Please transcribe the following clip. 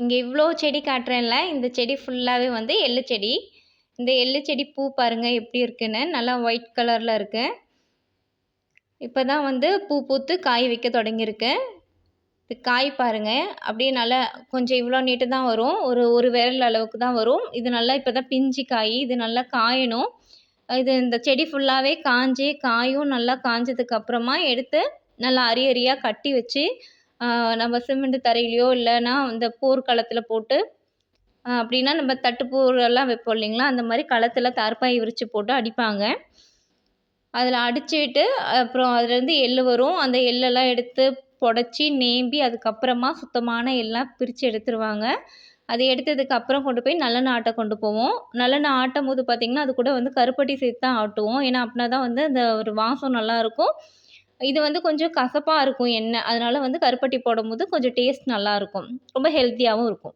இங்கே இவ்வளோ செடி காட்டுறேன்ல இந்த செடி ஃபுல்லாகவே வந்து எள்ளு செடி. இந்த எள்ளு செடி பூ பாருங்கள் எப்படி இருக்குன்னு. நல்லா ஒயிட் கலரில் இருக்குது இப்போ தான் வந்து பூ பூத்து காய் வைக்க தொடங்கியிருக்கு. இது காய் பாருங்கள் அப்படியே நல்லா கொஞ்சம் இவ்வளோ நீட்டு தான் வரும். ஒரு ஒரு விரல் அளவுக்கு தான் வரும். இது நல்லா இப்போ தான் பிஞ்சு காய் இது நல்லா காயணும். இது இந்த செடி ஃபுல்லாகவே காஞ்சி காயும் நல்லா காஞ்சதுக்கு அப்புறமா எடுத்து நல்லா அரிய அரியாக கட்டி வச்சு நம்ம சிமெண்ட் தரையிலையோ இல்லைன்னா இந்த போர்க்களத்தில் போட்டு அப்படின்னா நம்ம தட்டுப்பூரெல்லாம் வைப்போம் இல்லைங்களா? அந்த மாதிரி களத்தில் தார்ப்பாய் விரித்து போட்டு அடிப்பாங்க. அதில் அடிச்சுட்டு அப்புறம் அதுலேருந்து எள் வரும். அந்த எள்ளெல்லாம் எடுத்து புடச்சி நேம்பி அதுக்கப்புறமா சுத்தமான எல்லாம் பிரித்து எடுத்துருவாங்க. அதை எடுத்ததுக்கு அப்புறம் கொண்டு போய் நல்லெண்ணெய் ஆட்ட கொண்டு போவோம். நல்லெண்ணெய் ஆட்டும் போது பார்த்திங்கன்னா அது கூட வந்து கருப்பட்டி சேர்த்து தான் ஆட்டுவோம். ஏன்னா அப்படின்னா தான் வந்து அந்த ஒரு வாசம் நல்லாயிருக்கும் இது வந்து கொஞ்சம் கசப்பாக இருக்கும் எண்ணெய். அதனால் வந்து கருப்பட்டி போடும்போது கொஞ்சம் டேஸ்ட் நல்லாயிருக்கும் ரொம்ப ஹெல்த்தியாகவும் இருக்கும்.